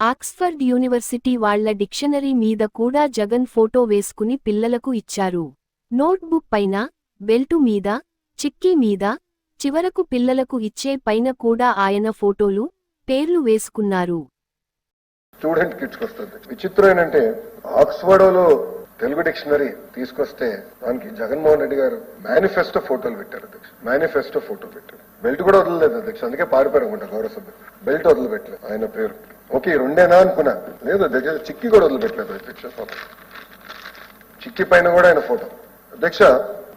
Oxford university వాళ్ళ dictionary మీద కూడా జగన్ ఫోటో వేసుకుని పిల్లలకు ఇచ్చారు. నోట్బుక్ పైన బెల్టు మీద చిక్కీ మీద చివరకు పిల్లలకు ఇచ్చే పైన కూడా ఆయన ఫోటోలు పేర్లు వేసుకున్నారు. స్టూడెంట్ కిట్స్ వస్తుంది విచిత్రం ఏంటంటే ఆక్స్ఫర్డ్లో తెలుగు డిక్షనరీ తీసుకొస్తే దానికి జగన్మోహన్ రెడ్డి గారు మేనిఫెస్టో ఫోటోలు పెట్టారు అధ్యక్ష. మేనిఫెస్టో ఫోటో పెట్టారు. బెల్ట్ కూడా వదలలేదు అధ్యక్ష. అందుకే పారిపోయారు అనుకుంటా గౌరవ సభ్యులు. బెల్ట్ వదిలిపెట్టలేదు ఆయన పేరు. ఓకే రెండేనా అనుకున్నా. లేదు అధ్యక్ష చిక్కి కూడా వదిలిపెట్టలేదు అధ్యక్ష ఫోటో. చిక్కి పైన కూడా ఆయన ఫోటో. అధ్యక్ష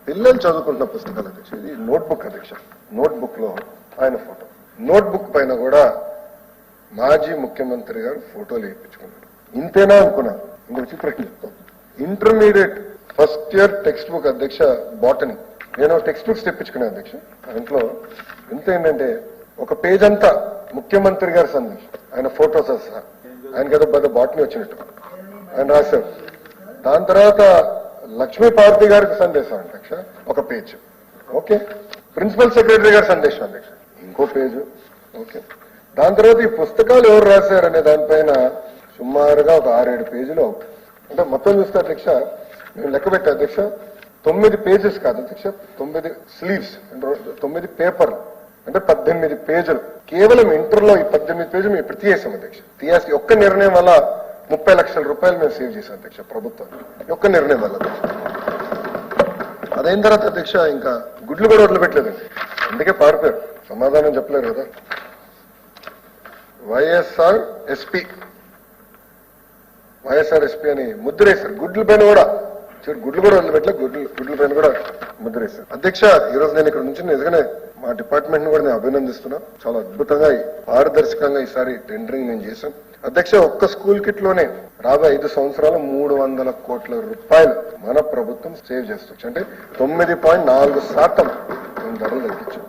పిల్లలు చదువుకుంటున్న పుస్తకాలు అధ్యక్ష ఇది నోట్బుక్ అధ్యక్ష. నోట్బుక్లో ఆయన ఫోటో. నోట్బుక్ పైన కూడా మాజీ ముఖ్యమంత్రి గారు ఫోటోలు వేయించుకున్నాడు ఇంతేనా అనుకున్నా? ఇంకొక చిత్రం intermediate first year text book అధ్యక్ష బాటనీ. నేను టెక్స్ట్ బుక్స్ తెప్పించుకున్నాను అధ్యక్ష. దాంట్లో ఇంత ఏంటంటే ఒక పేజ్ అంతా ముఖ్యమంత్రి గారి సందేశం. ఆయన ఫోటోస్ సహా ఆయన కదా పెద్ద బాటనీ వచ్చినట్టు. ఆయన రాశారు. దాని తర్వాత లక్ష్మీపార్వతి గారికి సందేశం అధ్యక్ష ఒక పేజ్. ఓకే? ప్రిన్సిపల్ సెక్రటరీ గారి సందేశం అధ్యక్ష. ఇంకో పేజ్. ఓకే. దాని తర్వాత ఈ పుస్తకాలు ఎవరు రాశారు అనే దానిపైన సుమారుగా ఒక ఆరేడు పేజీలు అవుట్ అంటే మొత్తం చూస్తే అధ్యక్ష మేము లెక్క పెట్టా అధ్యక్ష తొమ్మిది పేజెస్ కాదు అధ్యక్ష తొమ్మిది స్లీవ్స్ అంటే తొమ్మిది పేపర్లు. అంటే పద్దెనిమిది పేజీలు. కేవలం ఇంటర్లో ఈ పద్దెనిమిది పేజీలు మేము ఇప్పుడు తీయేసాం అధ్యక్ష. తీయాల్సి ఒక్క నిర్ణయం వల్ల ముప్పై లక్షల రూపాయలు మేము సేవ్ చేసాం అధ్యక్ష ప్రభుత్వం. ఒక్క నిర్ణయం వల్ల అదైన తర్వాత అధ్యక్ష ఇంకా గుడ్లు కూడా వదిలిపెట్టలేదండి అందుకే పారిపోయారు. సమాధానం చెప్పలేరు కదా. వైఎస్ఆర్ ఎస్పీ. వైఎస్ఆర్ ఎస్పీ అని ముద్రేశారు. గుడ్ల పైన కూడా. చూడు గుడ్లు కూడా వదిలిపెట్టలే గుడ్లు గుడ్ల పైన కూడా ముద్రేశారు. అధ్యక్ష ఈరోజు నేను ఇక్కడ నుంచి నిజంగానే మా డిపార్ట్మెంట్ కూడా నేను అభినందిస్తున్నా. చాలా అద్భుతంగా పారదర్శకంగా ఈసారి టెండరింగ్ నేను చేశాం అధ్యక్ష ఒక్క స్కూల్ కిట్లోనే రాబోయే ఐదు సంవత్సరాలు మూడు వందల కోట్ల రూపాయలు మన ప్రభుత్వం సేవ్ చేస్తుంది. అంటే తొమ్మిది పాయింట్ నాలుగు శాతం మేము ధరలు తగ్గించాం.